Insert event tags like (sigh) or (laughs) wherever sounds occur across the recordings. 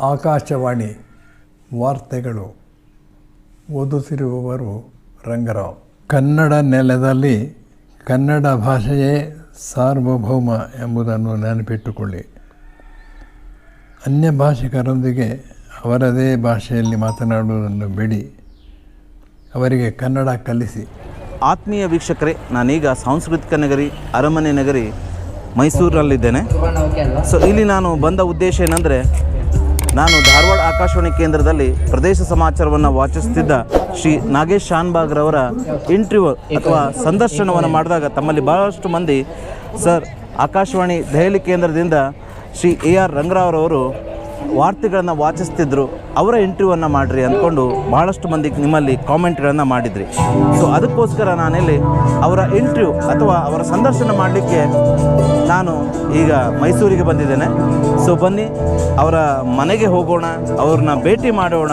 ಆಕಾಶವಾಣಿ ವಾರ್ತೆಗಳು. ಓದುತ್ತಿರುವವರು ರಂಗರಾವ್. ಕನ್ನಡ ನೆಲದಲ್ಲಿ ಕನ್ನಡ ಭಾಷೆಯೇ ಸಾರ್ವಭೌಮ ಎಂಬುದನ್ನು ನೆನಪಿಟ್ಟುಕೊಳ್ಳಿ. ಅನ್ಯ ಭಾಷಿಕರೊಂದಿಗೆ ಅವರದೇ ಭಾಷೆಯಲ್ಲಿ ಮಾತನಾಡುವುದನ್ನು ಬಿಡಿ. ಅವರಿಗೆ ಕನ್ನಡ ಕಲಿಸಿ. ಆತ್ಮೀಯ ವೀಕ್ಷಕರೇ, ನಾನೀಗ ಸಾಂಸ್ಕೃತಿಕ ನಗರಿ, ಅರಮನೆ ನಗರಿ ಮೈಸೂರಲ್ಲಿದ್ದೇನೆ. ಸೊ ಇಲ್ಲಿ ನಾನು ಬಂದ ಉದ್ದೇಶ ಏನಂದರೆ ನಾನು ಧಾರವಾಡ ಆಕಾಶವಾಣಿ ಕೇಂದ್ರದಲ್ಲಿ ಪ್ರದೇಶ ಸಮಾಚಾರವನ್ನು ವಾಚಿಸುತ್ತಿದ್ದ ಶ್ರೀ ನಾಗೇಶ್ ಶಾನ್ಬಾಗ್ರವರ ಇಂಟರ್ವ್ಯೂ ಅಥವಾ ಸಂದರ್ಶನವನ್ನು ಮಾಡಿದಾಗ ತಮ್ಮಲ್ಲಿ ಬಹಳಷ್ಟು ಮಂದಿ, ಸರ್, ಆಕಾಶವಾಣಿ ದೆಹಲಿ ಕೇಂದ್ರದಿಂದ ಶ್ರೀ ಎ ಆರ್ ರಂಗರಾವ್ರವರು ವಾರ್ತೆಗಳನ್ನು ವಾಚಿಸ್ತಿದ್ರು ಅವರ ಇಂಟರ್ವ್ಯೂವನ್ನು ಮಾಡಿರಿ ಅಂದ್ಕೊಂಡು ಬಹಳಷ್ಟು ಮಂದಿಗೆ ನಿಮ್ಮಲ್ಲಿ ಕಾಮೆಂಟ್ಗಳನ್ನು ಮಾಡಿದ್ರಿ. ಸೊ ಅದಕ್ಕೋಸ್ಕರ ನಾನಿಲ್ಲಿ ಅವರ ಇಂಟರ್ವ್ಯೂ ಅಥವಾ ಅವರ ಸಂದರ್ಶನ ಮಾಡಲಿಕ್ಕೆ ನಾನು ಈಗ ಮೈಸೂರಿಗೆ ಬಂದಿದ್ದೇನೆ. ಸೊ ಬನ್ನಿ ಅವರ ಮನೆಗೆ ಹೋಗೋಣ ಅವ್ರನ್ನ ಭೇಟಿ ಮಾಡೋಣ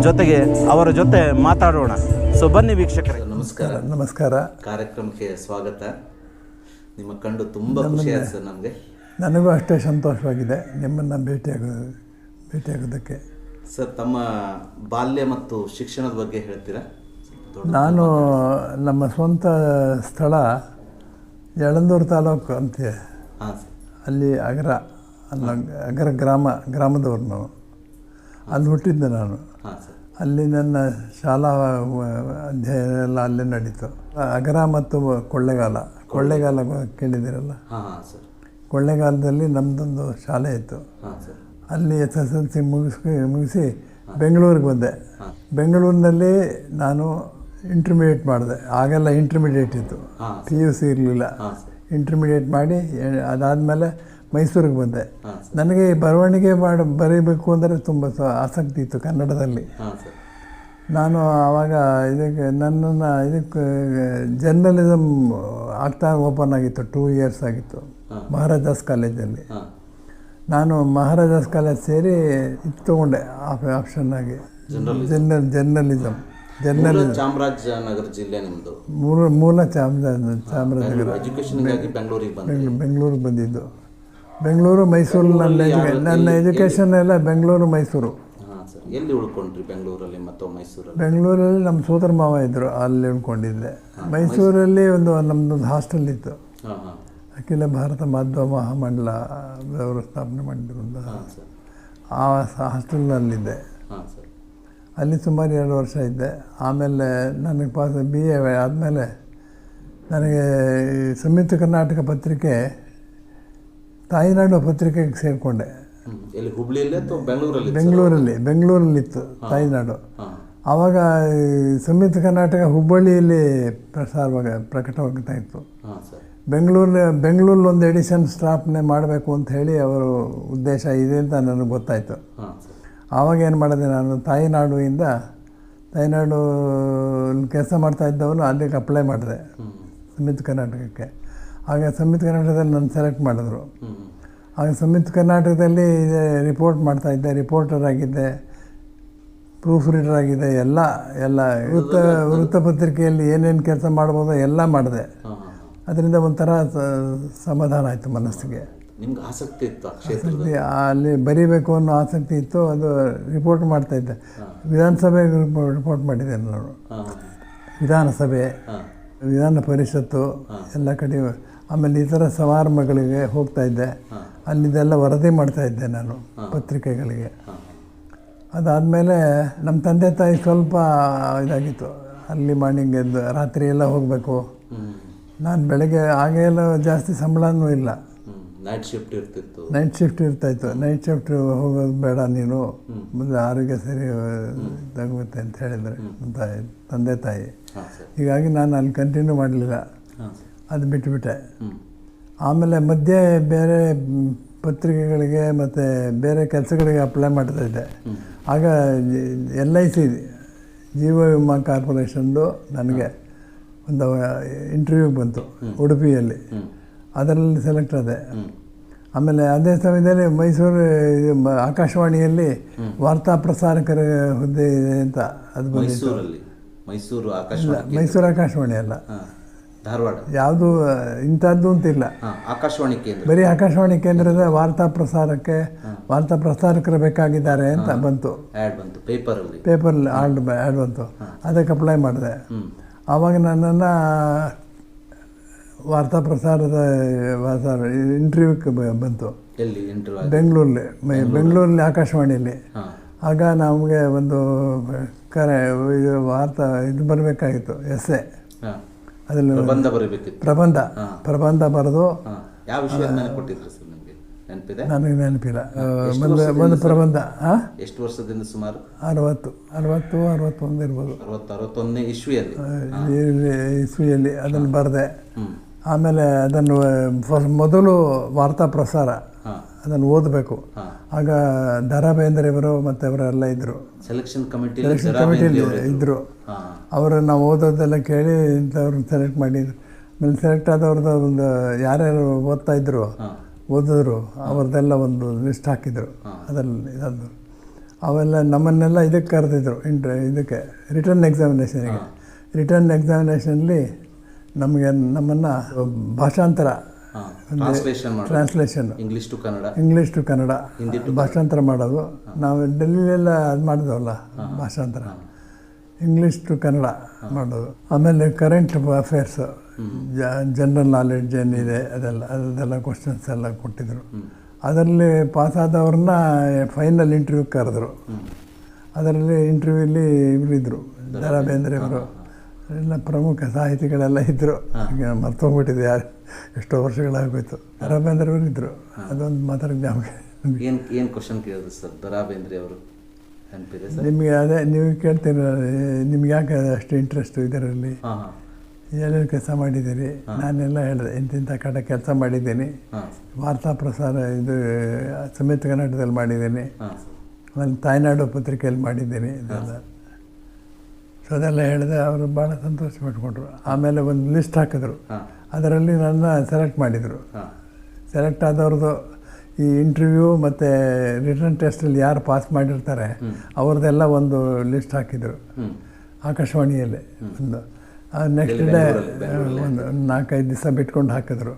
ಜೊತೆಗೆ ಅವರ ಜೊತೆ ಮಾತಾಡೋಣ. ಸೊ ಬನ್ನಿ ವೀಕ್ಷಕರೇ. ನಮಸ್ಕಾರ. ನಮಸ್ಕಾರ. ಕಾರ್ಯಕ್ರಮಕ್ಕೆ ಸ್ವಾಗತ. ನಿಮ್ಮ ಕಂಡು ತುಂಬ ಖುಷಿ ಆಯ್ತು ಸರ್ ನಮಗೆ. ನನಗೂ ಅಷ್ಟೇ ಸಂತೋಷವಾಗಿದೆ ನಿಮ್ಮನ್ನು ಭೇಟಿಯಾಗೋದು ಭೇಟಿಯಾಗೋದಕ್ಕೆ ಸರ್ ತಮ್ಮ ಬಾಲ್ಯ ಮತ್ತು ಶಿಕ್ಷಣದ ಬಗ್ಗೆ ಹೇಳ್ತೀರಾ? ನಾನು ನಮ್ಮ ಸ್ವಂತ ಸ್ಥಳ ಯಳಂದೂರು ತಾಲೂಕು ಅಂತೆ. ಅಲ್ಲಿ ಅಗರ ಅಲ್ಲ ಅಗರ ಗ್ರಾಮ ಗ್ರಾಮದವ್ರು ನಾವು ಅಲ್ಲಿ ಹುಟ್ಟಿದ್ದೆ ನಾನು. ಅಲ್ಲಿ ನನ್ನ ಶಾಲಾ ಅಧ್ಯಯನ ಎಲ್ಲ ಅಲ್ಲೇ ನಡೀತು. ಅಗರ ಮತ್ತು ಕೊಳ್ಳೆಗಾಲ. ಕೊಳ್ಳೆಗಾಲ ಸರ್. ಕೊಳ್ಳೆಗಾಲದಲ್ಲಿ ನಮ್ಮದೊಂದು ಶಾಲೆ ಇತ್ತು. ಅಲ್ಲಿ ಎಸ್ ಎಸ್ ಎಲ್ ಸಿ ಮುಗಿಸಿ ಮುಗಿಸಿ ಬೆಂಗಳೂರಿಗೆ ಬಂದೆ. ಬೆಂಗಳೂರಿನಲ್ಲಿ ನಾನು ಇಂಟರ್ಮೀಡಿಯೇಟ್ ಮಾಡಿದೆ. ಆಗೆಲ್ಲ ಇಂಟರ್ಮೀಡಿಯೇಟ್ ಇತ್ತು. ಪಿ ಯು ಸಿ ಇರಲಿಲ್ಲ. ಇಂಟರ್ಮಿಡಿಯೇಟ್ ಮಾಡಿ ಅದಾದಮೇಲೆ ಮೈಸೂರಿಗೆ ಬಂದೆ. ನನಗೆ ಈ ಬರವಣಿಗೆ ಮಾಡಿ ಬರೀಬೇಕು ಅಂದರೆ ತುಂಬ ಸ- ಆಸಕ್ತಿ ಇತ್ತು ಕನ್ನಡದಲ್ಲಿ. ನಾನು ಆವಾಗ ಇದಕ್ಕೆ ನನ್ನನ್ನು ಇದಕ್ಕೆ ಜರ್ನಲಿಸಮ್ ಆಗ್ತಾ ಓಪನ್ ಆಗಿತ್ತು ಟೂ ಇಯರ್ಸ್ ಆಗಿತ್ತು. ಮಹಾರಾಜಾಸ್ ಕಾಲೇಜಲ್ಲಿ. ನಾನು ಮಹಾರಾಜಾಸ್ ಕಾಲೇಜ್ ಸೇರಿ ಇದು ತೊಗೊಂಡೆ ಆಪ್ಷನ್ ಆಗಿ. ಜರ್ನಲ್ ಜರ್ನಲಿಸಮ್ ಜರ್ನಲಿಸಮ್ ಚಾಮರಾಜನಗರ ಜಿಲ್ಲೆ ನಿಮ್ಮದು ಮೂಲ ಮೂಲ ಚಾಮರಾಜ ಚಾಮರಾಜನಗರ. ಬೆಂಗಳೂರಿಗೆ ಬೆಂಗಳೂರಿಗೆ ಬಂದಿದ್ದು. ಬೆಂಗಳೂರು ಮೈಸೂರು ನನ್ನ ನನ್ನ ಎಜುಕೇಷನ್ ಎಲ್ಲ ಬೆಂಗಳೂರು ಮೈಸೂರು ಎಲ್ಲಿ ಉಳ್ಕೊಂಡ್ರಿ ಬೆಂಗಳೂರಲ್ಲಿ ಮತ್ತು ಮೈಸೂರಲ್ಲಿ ಬೆಂಗಳೂರಲ್ಲಿ ನಮ್ಮ ಸೋದರ ಮಾವ ಇದ್ದರು ಅಲ್ಲಿ ಉಳ್ಕೊಂಡಿದ್ದೆ. ಮೈಸೂರಲ್ಲಿ ಒಂದು ನಮ್ಮದೊಂದು ಹಾಸ್ಟೆಲ್ ಇತ್ತು. ಅಖಿಲ ಭಾರತ ಮಾಧ್ಯಮ ಮಹಾಮಂಡಲ ಅವರು ಸ್ಥಾಪನೆ ಮಾಡಿದ್ರು ಒಂದು ಆ ಹಾಸ್ಟೆಲ್ನಲ್ಲಿದ್ದೆ ಅಲ್ಲಿ ಸುಮಾರು ಎರಡು ವರ್ಷ ಇದ್ದೆ. ಆಮೇಲೆ ನನಗೆ ಪಾಸ್ ಬಿ ಎ ಆದಮೇಲೆ ನನಗೆ ಸಂಯುಕ್ತ ಕರ್ನಾಟಕ ಪತ್ರಿಕೆ ತಾಯಿನಾಡು ಪತ್ರಿಕೆಗೆ ಸೇರಿಕೊಂಡೆ. ಬೆಂಗಳೂರಲ್ಲಿ? ಬೆಂಗಳೂರಲ್ಲಿ ಬೆಂಗಳೂರಲ್ಲಿತ್ತು ತಾಯಿನಾಡು. ಆವಾಗ ಸಂಯುಕ್ತ ಕರ್ನಾಟಕ ಹುಬ್ಬಳ್ಳಿಯಲ್ಲಿ ಪ್ರಸಾರವಾಗ ಪ್ರಕಟವಾಗ್ತಾ ಇತ್ತು. ಹಾಂ ಸರ್. ಬೆಂಗಳೂರಿನ ಬೆಂಗಳೂರಲ್ಲಿ ಒಂದು ಎಡಿಷನ್ ಸ್ಥಾಪನೆ ಮಾಡಬೇಕು ಅಂತ ಹೇಳಿ ಅವರು ಉದ್ದೇಶ ಇದೆ ಅಂತ ನನಗೆ ಗೊತ್ತಾಯಿತು. ಆವಾಗ ಏನು ಮಾಡಿದೆ ನಾನು ತಾಯಿನಾಡುವಿಂದ ತಾಯಿನಾಡು ಕೆಲಸ ಮಾಡ್ತಾ ಇದ್ದವನು ಅಲ್ಲಿಗೆ ಅಪ್ಲೈ ಮಾಡಿದೆ ಸಂಯುಕ್ತ ಕರ್ನಾಟಕಕ್ಕೆ. ಆಗ ಸಂಯುಕ್ತ ಕರ್ನಾಟಕದಲ್ಲಿ ನನ್ನ ಸೆಲೆಕ್ಟ್ ಮಾಡಿದ್ರು. ಆಗ ಸಂಯುಕ್ತ ಕರ್ನಾಟಕದಲ್ಲಿ ರಿಪೋರ್ಟ್ ಮಾಡ್ತಾ ಇದ್ದೆ ರಿಪೋರ್ಟರ್ ಆಗಿದ್ದೆ ಪ್ರೂಫ್ ರೀಡರ್ ಆಗಿದೆ ಎಲ್ಲ ಎಲ್ಲ ವೃತ್ತ ವೃತ್ತಪತ್ರಿಕೆಯಲ್ಲಿ ಏನೇನು ಕೆಲಸ ಮಾಡ್ಬೋದೋ ಎಲ್ಲ ಮಾಡಿದೆ. ಅದರಿಂದ ಒಂಥರ ಸಮಾಧಾನ ಆಯಿತು ಮನಸ್ಸಿಗೆ. ನಿಮ್ಗೆ ಆಸಕ್ತಿ ಇತ್ತು ಆಸಕ್ತಿ ಅಲ್ಲಿ ಬರೀಬೇಕು ಅನ್ನೋ ಆಸಕ್ತಿ ಇತ್ತು ಅದು ರಿಪೋರ್ಟ್ ಮಾಡ್ತಾ ಇದ್ದೆ. ವಿಧಾನಸಭೆಗೆ ರಿಪೋರ್ಟ್ ಮಾಡಿದ್ದೇನೆ ನಾನು. ವಿಧಾನಸಭೆ ವಿಧಾನ ಪರಿಷತ್ತು ಎಲ್ಲ ಕಡೆ ಆಮೇಲೆ ಇತರ ಸಮಾರಂಭಗಳಿಗೆ ಹೋಗ್ತಾ ಇದ್ದೆ. ಅಲ್ಲಿದೆಲ್ಲ ವರದಿ ಮಾಡ್ತಾ ಇದ್ದೆ ನಾನು ಪತ್ರಿಕೆಗಳಿಗೆ. ಅದಾದಮೇಲೆ ನಮ್ಮ ತಂದೆ ತಾಯಿ ಸ್ವಲ್ಪ ಇದಾಗಿತ್ತು. ಅಲ್ಲಿ ಮಾರ್ನಿಂಗ್ ಎದ್ದು ರಾತ್ರಿ ಎಲ್ಲ ಹೋಗಬೇಕು. ನಾನು ಬೆಳಗ್ಗೆ ಆಗೆಲ್ಲ ಜಾಸ್ತಿ ಸಂಬಳನೂ ಇಲ್ಲ. ನೈಟ್ ಶಿಫ್ಟ್ ಇರ್ತಿತ್ತು. ನೈಟ್ ಶಿಫ್ಟ್ ಇರ್ತಾಯಿತ್ತು ನೈಟ್ ಶಿಫ್ಟ್ ಹೋಗೋದು ಬೇಡ ನೀನು. ಮುಂದೆ ಆರೋಗ್ಯ ಸರಿ ತಗೋಗುತ್ತೆ ಅಂತ ಹೇಳಿದರೆ ನಮ್ಮ ತಾಯಿ ತಂದೆ ತಾಯಿ. ಹೀಗಾಗಿ ನಾನು ಅಲ್ಲಿ ಕಂಟಿನ್ಯೂ ಮಾಡಲಿಲ್ಲ. ಅದು ಬಿಟ್ಟುಬಿಟ್ಟೆ ಹ್ಞೂ ಆಮೇಲೆ ಮಧ್ಯೆ ಬೇರೆ ಪತ್ರಿಕೆಗಳಿಗೆ ಮತ್ತು ಬೇರೆ ಕೆಲಸಗಳಿಗೆ ಅಪ್ಲೈ ಮಾಡ್ತಾ ಇದ್ದೆ. ಆಗ ಎಲ್ ಐ ಸಿ ಜೀವ ವಿಮಾ ಕಾರ್ಪೊರೇಷನ್ದು ನನಗೆ ಒಂದು ಇಂಟರ್ವ್ಯೂ ಬಂತು ಉಡುಪಿಯಲ್ಲಿ. ಅದರಲ್ಲಿ ಸೆಲೆಕ್ಟ್ ಆದೆ. ಆಮೇಲೆ ಅದೇ ಸಮಯದಲ್ಲಿ ಮೈಸೂರು ಆಕಾಶವಾಣಿಯಲ್ಲಿ ವಾರ್ತಾ ಪ್ರಸಾರಕರ ಹುದ್ದೆ ಇದೆ ಅಂತ ಅದು ಬಂದಿತ್ತು. ಮೈಸೂರು ಆಕಾಶವಾಣಿ ಮೈಸೂರು ಆಕಾಶವಾಣಿ ಅಲ್ಲ. ಧಾರವಾಡ. ಯಾವುದು ಇಂಥದ್ದು ಅಂತಿಲ್ಲ ಇಲ್ಲ. ಆಕಾಶವಾಣಿ ಕೇಂದ್ರ. ಬರೀ ಆಕಾಶವಾಣಿ ಕೇಂದ್ರದ ವಾರ್ತಾ ಪ್ರಸಾರಕ್ಕೆ ವಾರ್ತಾ ಪ್ರಸಾರಕರು ಬೇಕಾಗಿದ್ದಾರೆ ಅಂತ ಬಂತು. ಆ್ಯಡ್ ಬಂತು ಪೇಪರಲ್ಲಿ ಪೇಪರ್ ಆಡ್ ಆ್ಯಡ್ ಬಂತು. ಅದಕ್ಕೆ ಅಪ್ಲೈ ಮಾಡಿದೆ. ಆವಾಗ ನನ್ನನ್ನು ವಾರ್ತಾ ಪ್ರಸಾರದ ವಾರ್ತಾ ಇಂಟರ್ವ್ಯೂಕ್ಕೆ ಬಂತು. ಎಲ್ಲಿ? ಇಂಟರ್ವ್ಯೂ ಬೆಂಗಳೂರಲ್ಲಿ ಬೆಂಗಳೂರಲ್ಲಿ ಆಕಾಶವಾಣಿಯಲ್ಲಿ. ಆಗ ನಮಗೆ ಒಂದು ಕರೆ ಇದು ವಾರ್ತಾ ಇದು ಬರಬೇಕಾಗಿತ್ತು ಎಸ್ ಎ ಅದರಲ್ಲಿ ಪ್ರಬಂಧ ಬರಬೇಕಿತ್ತು. ಪ್ರಬಂಧ. ಪ್ರಬಂಧ ಬರೆದು ಯಾವ ವಿಷಯದ ಮೇಲೆ ಕೊಟ್ಟಿದ್ರು ನೆನಪಿದೆ? ನನಗೆ ನೆನಪಿಲ್ಲ. ಒಂದು ಒಂದು ಪ್ರಬಂಧ ಎಷ್ಟು ವರ್ಷದಿಂದ ಸುಮಾರು? ಅರವತ್ತು ಅರವತ್ತು ಅರವತ್ತೊಂದು ಇರ್ಬೋದು. ಅರವತ್ತು ಅರವತ್ತೊಂದನೇ ಇಸ್ವಿಯಲ್ಲಿ. ಇಸ್ವಿಯಲ್ಲಿ ಅದನ್ನು ಬರೆದೆ. ಆಮೇಲೆ ಅದನ್ನು ಮೊದಲು ವಾರ್ತಾ ಪ್ರಸಾರ ಅದನ್ನು ಓದಬೇಕು. ಆಗ ದ ರಾ ಬೇಂದ್ರೆಯವರು ಮತ್ತು ಅವರೆಲ್ಲ ಇದ್ದರು ಸೆಲೆಕ್ಷನ್ ಕಮಿಟಿ ಕಮಿಟಿಯಲ್ಲಿ ಇದ್ದರು ಅವರು ನಾವು ಓದೋದೆಲ್ಲ ಕೇಳಿ ಇಂಥವ್ರನ್ನ ಸೆಲೆಕ್ಟ್ ಮಾಡಿದ್ರು. ಆಮೇಲೆ ಸೆಲೆಕ್ಟ್ ಆದವ್ರದ್ದು ಒಂದು ಯಾರ್ಯಾರು ಓದ್ತಾ ಇದ್ರು ಹಾಂ. ಓದಿದ್ರು ಅವ್ರದ್ದೆಲ್ಲ ಒಂದು ಲಿಸ್ಟ್ ಹಾಕಿದರು. ಅದರಲ್ಲಿ ಇದನ್ನು ಅವೆಲ್ಲ ನಮ್ಮನ್ನೆಲ್ಲ ಇದಕ್ಕೆ ಕರೆದಿದ್ರು ಇಂಟ್ರ ಇದಕ್ಕೆ ರಿಟರ್ನ್ ಎಕ್ಸಾಮಿನೇಷನಿಗೆ ರಿಟರ್ನ್ ಎಕ್ಸಾಮಿನೇಷನಲ್ಲಿ ನಮಗೆ ನಮ್ಮನ್ನು ಭಾಷಾಂತರ translation English to Kannada English to Kannada ಭಾಷಾಂತರ ಮಾಡೋದು. ನಾವು ಡೆಲ್ಲಿಲೆಲ್ಲ ಅದು ಮಾಡಿದವಲ್ಲ ಭಾಷಾಂತರ. ಇಂಗ್ಲೀಷ್ ಟು ಕನ್ನಡ ಮಾಡೋದು. ಆಮೇಲೆ ಕರೆಂಟ್ ಅಫೇರ್ಸು ಜನರಲ್ ನಾಲೆಡ್ಜ್ ಏನಿದೆ ಅದೆಲ್ಲ ಅದೆಲ್ಲ ಕ್ವಶನ್ಸ್ ಎಲ್ಲ ಕೊಟ್ಟಿದ್ದರು ಅದರಲ್ಲಿ ಪಾಸಾದವ್ರನ್ನ ಫೈನಲ್ ಇಂಟರ್ವ್ಯೂ ಕರೆದ್ರು. ಅದರಲ್ಲಿ ಇಂಟರ್ವ್ಯೂಲಿ ಇವರಿದ್ದರು ದ ರಾ ಬೇಂದ್ರೆಯವರು ಎಲ್ಲ ಪ್ರಮುಖ ಸಾಹಿತಿಗಳೆಲ್ಲ ಇದ್ದರು ಈಗ ಮರ್ತೋಗ್ಬಿಟ್ಟಿದೆ ಯಾರು? ಎಷ್ಟೋ ವರ್ಷಗಳಾಗೋಯ್ತು. ದ ರಾ ಬೇಂದ್ರೆಯವರು ಇದ್ದರು ಅದೊಂದು ಮಾತ್ರ ಜ್ಞಾಪಕ. ಏನು ಏನು ಕ್ವಶನ್ ಕೇಳಿದ್ರು ಸರ್? ದರಾ ಬೇಂದ್ರೆ ಅವರು? ನೆನಪಿದೆ ಸರ್? ನಿಮಗೆ ಅದೇ ನೀವು ಕೇಳ್ತೀರ ನಿಮ್ಗೆ ಯಾಕೆ ಅಷ್ಟು ಇಂಟ್ರೆಸ್ಟು ಇದರಲ್ಲಿ? ಏನೇನು ಕೆಲಸ ಮಾಡಿದ್ದೀರಿ. ನಾನೆಲ್ಲ ಹೇಳಿದೆ ಇಂತಿಂಥ ಕಡೆ ಕೆಲಸ ಮಾಡಿದ್ದೀನಿ. ವಾರ್ತಾ ಪ್ರಸಾರ ಇದು ಸಮೇತ ಕನ್ನಡದಲ್ಲಿ ಮಾಡಿದ್ದೀನಿ. ಆಮೇಲೆ ತಾಯ್ನಾಡು ಪತ್ರಿಕೆಯಲ್ಲಿ ಮಾಡಿದ್ದೀನಿ ಇದೆಲ್ಲ. ಸೊ ಅದೆಲ್ಲ ಹೇಳಿದೆ ಅವರು ಭಾಳ ಸಂತೋಷ ಪಟ್ಕೊಂಡ್ರು. ಆಮೇಲೆ ಒಂದು ಲಿಸ್ಟ್ ಹಾಕಿದ್ರು. ಅದರಲ್ಲಿ ನನ್ನ ಸೆಲೆಕ್ಟ್ ಮಾಡಿದರು. ಸೆಲೆಕ್ಟ್ ಆದವ್ರದ್ದು ಈ ಇಂಟರ್ವ್ಯೂ ಮತ್ತು ರಿಟರ್ನ್ ಟೆಸ್ಟಲ್ಲಿ ಯಾರು ಪಾಸ್ ಮಾಡಿರ್ತಾರೆ ಅವ್ರದ್ದೆಲ್ಲ ಒಂದು ಲಿಸ್ಟ್ ಹಾಕಿದರು. ಆಕಾಶವಾಣಿಯಲ್ಲಿ ಒಂದು. ನೆಕ್ಸ್ಟ್ ಡೇ ಒಂದು ನಾಲ್ಕೈದು ದಿವಸ ಬಿಟ್ಕೊಂಡು ಹಾಕಿದ್ರು.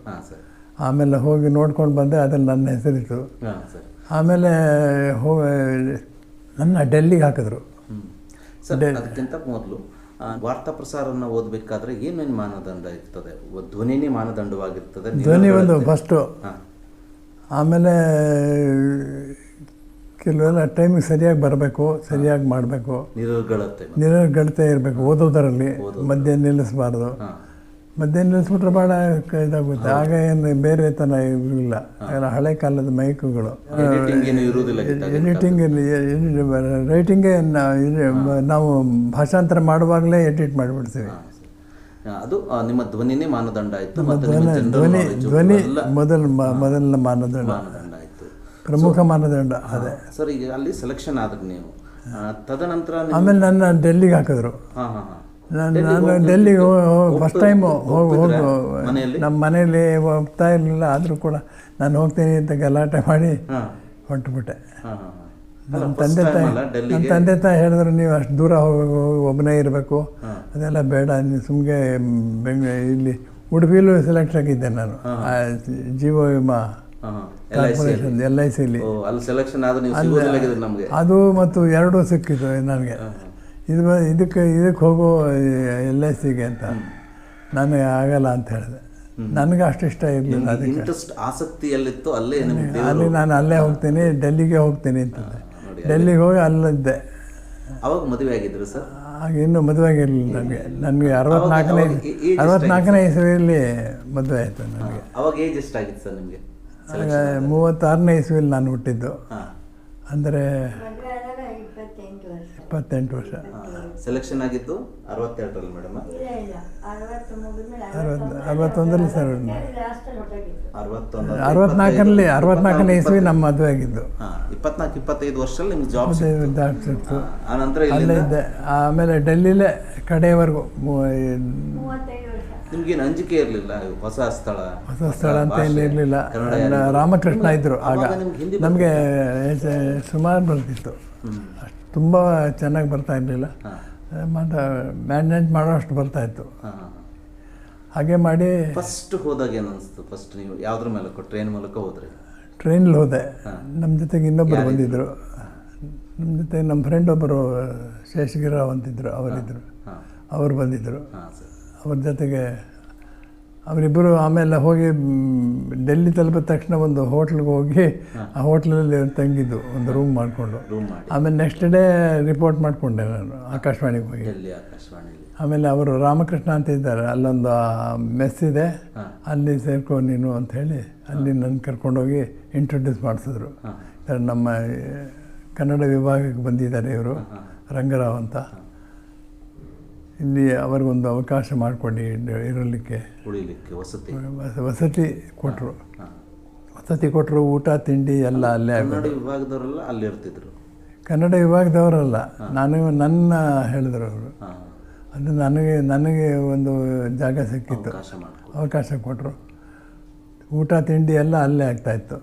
ಆಮೇಲೆ ಹೋಗಿ ನೋಡ್ಕೊಂಡು ಬಂದೆ ಅದನ್ನು ನನ್ನ ಹೆಸರಿತ್ತು. ಆಮೇಲೆ ಹೋ ನನ್ನ ಡೆಲ್ಲಿಗೆ ಹಾಕಿದ್ರು. ಅದಕ್ಕಿಂತ ಮೊದಲು ವಾರ್ತಾ ಪ್ರಸಾರನ ಓದಬೇಕಾದ್ರೆ ಏನೇನು ಮಾನದಂಡ ಇರ್ತದೆ? ಧ್ವನಿನೇ ಮಾನದಂಡವಾಗಿರ್ತದೆ ಧ್ವನಿ ಒಂದು ಫಸ್ಟು ಆಮೇಲೆ ಕೆಲವೆಲ್ಲ ಟೈಮಿಗೆ ಸರಿಯಾಗಿ ಬರಬೇಕು ಸರಿಯಾಗಿ ಮಾಡಬೇಕು. ನಿರರ್ಗಳತೆ. ಇರಬೇಕು ಓದೋದರಲ್ಲಿ ಮಧ್ಯೆ ನಿಲ್ಲಿಸಬಾರ್ದು. ಮಧ್ಯೆ ನಿಲ್ಲಿಸ್ಬಿಟ್ರೆ ಭಾಳ ಇದಾಗುತ್ತೆ. ಆಗ ಏನು ಬೇರೆ ತನ ಇರಲಿಲ್ಲ ಹಳೆ ಕಾಲದ ಮೈಕುಗಳು. ಎಡಿಟಿಂಗ್ ರೈಟಿಂಗೇ ನಾವು ಭಾಷಾಂತರ ಮಾಡುವಾಗಲೇ ಎಡಿಟ್ ಮಾಡಿಬಿಡ್ತೀವಿ. ಅದು ನಿಮ್ಮ ಧ್ವನಿನೇ ಮಾನದಂಡ ಆಯಿತು. ಧ್ವನಿ ಧ್ವನಿ ಮೊದಲ ಮೊದಲನ ಮಾನದಂಡ. ಮಾನದಂಡ ಆಯಿತು. ಪ್ರಮುಖ ಮಾನದಂಡ ಅದೇ. ಸರ್ ಈಗ ಅಲ್ಲಿ ಸೆಲೆಕ್ಷನ್ ಆದ್ರಿ ನೀವು. ತದನಂತರ ಆಮೇಲೆ ನನ್ನ ಡೆಲ್ಲಿಗೆ ಹಾಕಿದ್ರು. ನಾನು ನಾನು ಡೆಲ್ಲಿಗೆ ಫಸ್ಟ್ ಟೈಮ್ ಹೋಗಿ ಹೋಗು ಮನೆಯಲ್ಲಿ? ನಮ್ಮ ಮನೇಲಿ ಹೋಗ್ತಾ ಇರಲಿಲ್ಲ ಆದರೂ ಕೂಡ ನಾನು ಹೋಗ್ತೀನಿ ಅಂತ ಗಲಾಟೆ ಮಾಡಿ ಹೊಂಟುಬಿಟ್ಟೆ. ಹೊರಟುಬಿಟ್ಟೆ ನಮ್ಮ ತಂದೆ ತಾಯಿ ನಮ್ಮ ತಂದೆ ತಾಯಿ ಹೇಳಿದ್ರು ನೀವು ಅಷ್ಟು ದೂರ ಒಬ್ಬನೇ ಇರಬೇಕು. ಅದೆಲ್ಲ ಬೇಡ ನೀವು ಸುಮ್ಮನೆ ಬೆಂಗ ಇಲ್ಲಿ ಉಡುಪಿಲು ಸೆಲೆಕ್ಟ್ ಆಗಿದ್ದೆ ನಾನು. ಜೀವ ವಿಮಾ ಕಾರ್ಪೊರೇಷನ್ ಎಲ್ ಐ ಸಿಲಿ ಅದು ಮತ್ತು ಎರಡೂ ಸಿಕ್ಕಿತು ನನಗೆ. ಇದು ಇದಕ್ಕೆ ಇದಕ್ಕೆ ಹೋಗೋ ಎಲ್ ಐ ಸಿಗೆ ಅಂತ. ನನಗೆ ಆಗಲ್ಲ ಅಂತ ಹೇಳಿದೆ. ನನಗೆ ಅಷ್ಟು ಇಷ್ಟ ಇರಲಿಲ್ಲ ಅದಕ್ಕೆ. ಆಸಕ್ತಿ ಅಲ್ಲೇ ನಾನು ಅಲ್ಲೇ ಹೋಗ್ತೀನಿ ಡೆಲ್ಲಿಗೆ ಹೋಗ್ತೀನಿ ಅಂತಂದೆ ಡೆಲ್ಲಿಗೆ ಹೋಗಿ ಅಲ್ಲಿದ್ದೆ. ಅವಾಗ ಮದುವೆ ಆಗಿದ್ರು ಸರ್? ಆಗ ಇನ್ನೂ ಮದುವೆ ಆಗಿರಲಿಲ್ಲ ನನಗೆ. ನನಗೆ ಅರವತ್ನಾಲ್ಕನೇ ಅರವತ್ನಾಲ್ಕನೇ ಇಸವಿಯಲ್ಲಿ ಮದುವೆ ಆಯಿತು ನನಗೆ. ಅವಾಗ ಏಜ್ ಎಷ್ಟಾಗಿತ್ತು ಸರ್ ನಿಮಗೆ? ಮೂವತ್ತಾರನೇ ಇಸವಿಯಲ್ಲಿ ನಾನು ಹುಟ್ಟಿದ್ದು. ಅಂದರೆ ಇಪ್ಪತ್ತೆಂಟು ವರ್ಷ. ಸೆಲೆಕ್ಷನ್ ಆಗಿದ್ದು ಅರವತ್ತೆರಡರಲ್ಲಿ ಮೇಡಮ್ ಇಲ್ಲ ಇಲ್ಲ. ಅರವತ್ತು ಅರವತ್ತೊಂದರಲ್ಲಿ ಸರ್ ಅರವತ್ತೊಂದು ಅರವತ್ನಾಲ್ಕರಲ್ಲಿ ಅರವತ್ನಾಲ್ಕನೇ ಇಸವಿ ನಮ್ಮ ಮದುವೆ ಆಗಿದ್ದು. ಇಪ್ಪತ್ನಾಲ್ಕು ಇಪ್ಪತ್ತೈದು ವರ್ಷದಲ್ಲಿ ನಿಮ್ಗೆ ಜಾಬ್ ಮತ್ತೆ ಡಾಕ್ಟರ್ಸು ಆನಂತರ ನಂತರ ಅಲ್ಲೇ ಇದ್ದೆ. ಆಮೇಲೆ ಡೆಲ್ಲಿಲೇ ಕಡೆಯವರೆಗೂ ನಿಮ್ಗೇನು ಅಂಜಿಕೆ ಇರಲಿಲ್ಲ? ಹೊಸ ಸ್ಥಳ ಹೊಸ ಸ್ಥಳ ಅಂತ ಏನು ಇರಲಿಲ್ಲ. ರಾಮಕೃಷ್ಣ ಇದ್ದರು ಆಗ. ನಮಗೆ ಸುಮಾರು ಬರ್ತಿತ್ತು. ಅಷ್ಟು ತುಂಬ ಚೆನ್ನಾಗಿ ಬರ್ತಾ ಇರಲಿಲ್ಲ. ಮತ್ತು ಮ್ಯಾನೇಜ್ ಮಾಡೋಷ್ಟು ಬರ್ತಾಯಿತ್ತು ಹಾಂ ಹಾಂ. ಹಾಗೆ ಮಾಡಿ ಫಸ್ಟ್ ಹೋದಾಗ ಏನು ಅನಿಸ್ತು? ಫಸ್ಟ್ ನೀವು ಯಾವುದ್ರ ಮೂಲಕ ಟ್ರೈನ್ ಮೂಲಕ ಹೋದ್ರಿ? ಟ್ರೈನಲ್ಲಿ ಹೋದೆ. ನಮ್ಮ ಜೊತೆಗೆ ಇನ್ನೊಬ್ಬರು ಬಂದಿದ್ದರು ನಮ್ಮ ಜೊತೆ ನಮ್ಮ ಫ್ರೆಂಡ್ ಒಬ್ಬರು ಶೇಷಗಿರಾವ್ ಅಂತಿದ್ದರು ಅವರಿದ್ದರು ಅವರು ಬಂದಿದ್ದರು ಅವ್ರ ಜೊತೆಗೆ ಅವರಿಬ್ಬರು ಆಮೇಲೆ ಹೋಗಿ ಡೆಲ್ಲಿ ತಲುಪಿದ ತಕ್ಷಣ ಒಂದು ಹೋಟ್ಲಿಗೆ ಹೋಗಿ ಆ ಹೋಟ್ಲಲ್ಲಿ ತಂಗಿದ್ದು ಒಂದು ರೂಮ್ ಮಾಡಿಕೊಂಡು. ಆಮೇಲೆ ನೆಕ್ಸ್ಟ್ ಡೇ ರಿಪೋರ್ಟ್ ಮಾಡಿಕೊಂಡೆ ನಾನು ಆಕಾಶವಾಣಿಗೆ ಹೋಗಿ. ಆಮೇಲೆ ಅವರು ರಾಮಕೃಷ್ಣ ಅಂತ ಇದ್ದಾರೆ ಅಲ್ಲೊಂದು ಮೆಸ್ ಇದೆ. ಅಲ್ಲಿ ಸೇರ್ಕೊ ನೀನು ಅಂತ ಹೇಳಿ ಅಲ್ಲಿ ನನ್ನ ಕರ್ಕೊಂಡೋಗಿ ಇಂಟ್ರೊಡ್ಯೂಸ್ ಮಾಡಿಸಿದ್ರು. ನಮ್ಮ ಕನ್ನಡ ವಿಭಾಗಕ್ಕೆ ಬಂದಿದ್ದಾರೆ ಇವರು ರಂಗರಾವ್ ಅಂತ. ಇಲ್ಲಿ ಅವರಿಗೊಂದು ಅವಕಾಶ ಮಾಡಿಕೊಡಿ ಇರಲಿಕ್ಕೆ ಉಳಿಲಿಕ್ಕೆ ವಸತಿ. ವಸ- ವಸತಿ ಕೊಟ್ಟರು ವಸತಿ ಕೊಟ್ಟರು ಊಟ ತಿಂಡಿ ಎಲ್ಲ ಅಲ್ಲೇ. ಕನ್ನಡ ವಿಭಾಗದವರೆಲ್ಲ ಅಲ್ಲಿ ಇರ್ತಿದ್ರು. ಕನ್ನಡ ವಿಭಾಗದವರಲ್ಲ ನಾನು ನನ್ನ ಹೇಳಿದ್ರು ಅವರು. ಅದು ನನಗೆ ನನಗೆ ಒಂದು ಜಾಗ ಸಿಕ್ಕಿತ್ತು. ಅವಕಾಶ ಕೊಟ್ಟರು ಊಟ ತಿಂಡಿ ಎಲ್ಲ ಅಲ್ಲೇ ಆಗ್ತಾಯಿತ್ತು